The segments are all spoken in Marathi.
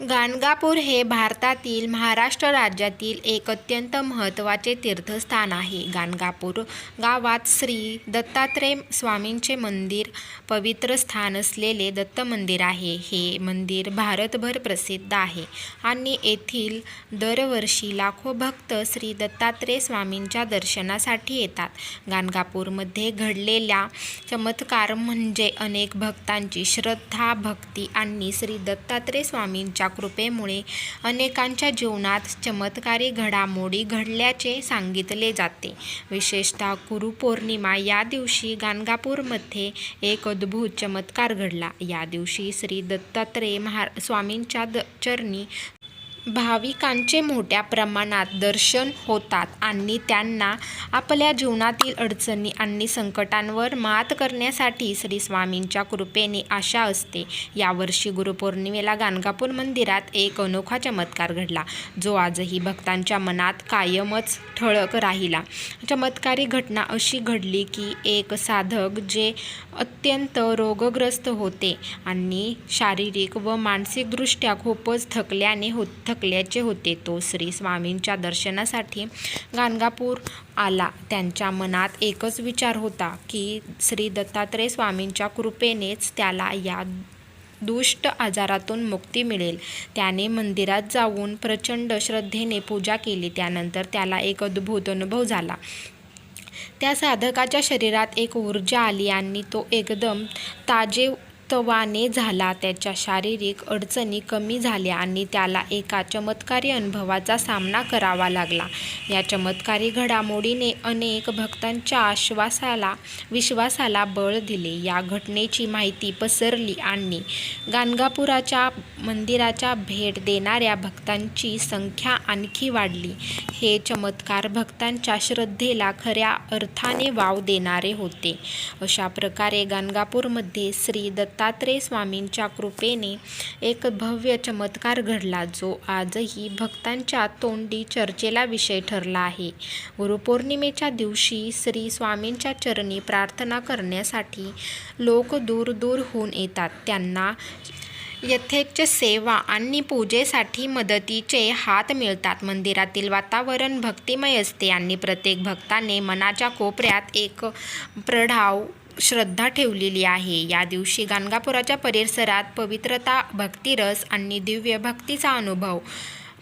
गाणगापूर हे भारतातील महाराष्ट्र राज्यातील एक अत्यंत महत्त्वाचे तीर्थस्थान आहे. गाणगापूर गावात श्री दत्तात्रय स्वामींचे मंदिर, पवित्र स्थान असलेले दत्त मंदिर आहे. हे मंदिर भारतभर प्रसिद्ध आहे आणि येथील दरवर्षी लाखो भक्त श्री दत्तात्रय स्वामींच्या दर्शनासाठी येतात. गाणगापूरमध्ये घडलेल्या चमत्कार म्हणजे अनेक भक्तांची श्रद्धा, भक्ती आणि श्री दत्तात्रय स्वामींच्या कृपेमुळे अनेकांच्या जीवनात चमत्कारी घडामोडी घडल्याचे सांगितले जाते. विशेषतः गुरुपौर्णिमा या दिवशी गाणगापूरमध्ये एक अद्भुत चमत्कार घडला. या दिवशी श्री दत्तात्रेय महा स्वामींच्या चरणी भाविकांचे मोठ्या प्रमाणात दर्शन होतात आणि त्यांना आपल्या जीवनातील अडचणी आणि संकटांवर मात करण्यासाठी श्री स्वामींच्या कृपेने आशा असते. यावर्षी गुरुपौर्णिमेला गाणगापूर मंदिरात एक अनोखा चमत्कार घडला, जो आजही भक्तांच्या मनात कायमच ठळक राहिला. चमत्कारी घटना अशी घडली की एक साधक जे अत्यंत रोगग्रस्त होते आणि शारीरिक व मानसिकदृष्ट्या खूपच थकल्याने होत थक थकल्याचे होते, तो श्री स्वामींच्या दर्शनासाठी गाणगापूर आला. त्यांच्या मनात एकच विचार होता की श्री दत्तात्रय स्वामींच्या कृपेनेच त्याला या दुष्ट आजारातून मुक्ती मिळेल. त्याने मंदिरात जाऊन प्रचंड श्रद्धेने पूजा केली. त्यानंतर त्याला एक अद्भुत अनुभव झाला. त्या साधकाच्या शरीरात एक ऊर्जा आली आणि तो एकदम ताजे तवाने झाला. त्याच्या शारीरिक अडचणी कमी झाल्या आणि त्याला एका चमत्कारी अनुभवाचा सामना करावा लागला. या चमत्कारी घडामोडीने अनेक भक्तांच्या आश्वासाला विश्वासाला बळ दिले. या घटनेची माहिती पसरली आणि गाणगापुराच्या मंदिराच्या भेट देणाऱ्या भक्तांची संख्या आणखी वाढली. हे चमत्कार भक्तांच्या श्रद्धेला खऱ्या अर्थाने वाव देणारे होते. अशा प्रकारे गाणगापूरमध्ये श्री दत्त दत्तात्रेय स्वामींच्या कृपेने एक भव्य चमत्कार घडला, जो आजही भक्तांच्या तोंडी चर्चेला विषय ठरला आहे. गुरुपौर्णिमेच्या दिवशी श्री स्वामींच्या चरणी प्रार्थना करण्यासाठी लोक दूर-दूरहून येतात. त्यांना यथेच्छ सेवा आणि पूजेसाठी मदतीचे हात मिळतात. मंदिरातील वातावरण भक्तिमय असते आणि प्रत्येक भक्ताने मनाच्या कोपऱ्यात एक प्रढाव श्रद्धा ठेवलेली आहे या दिवशी गाणगापुराच्या परिसरात पवित्रता, भक्तिरस आणि दिव्य भक्तीचा अनुभव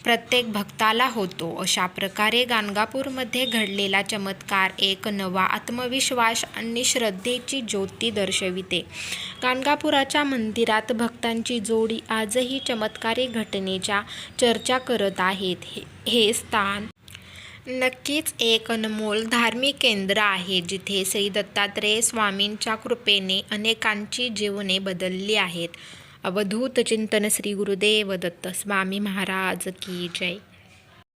प्रत्येक भक्ताला होतो. अशा प्रकारे गाणगापूरमध्ये घडलेला चमत्कार एक नवा आत्मविश्वास आणि श्रद्धेची ज्योती दर्शविते. गाणगापुराच्या मंदिरात भक्तांची जोडी आजही चमत्कारी घटनेच्या चर्चा करत आहे. हे स्थान नक्कीच एक अनमोल धार्मिक केंद्र आहे, जिथे श्री दत्तात्रेय स्वामींच्या कृपेने अनेकांची जीवने बदलली आहेत. अवधूत चिंतन श्री गुरुदेव दत्त स्वामी महाराज की जय.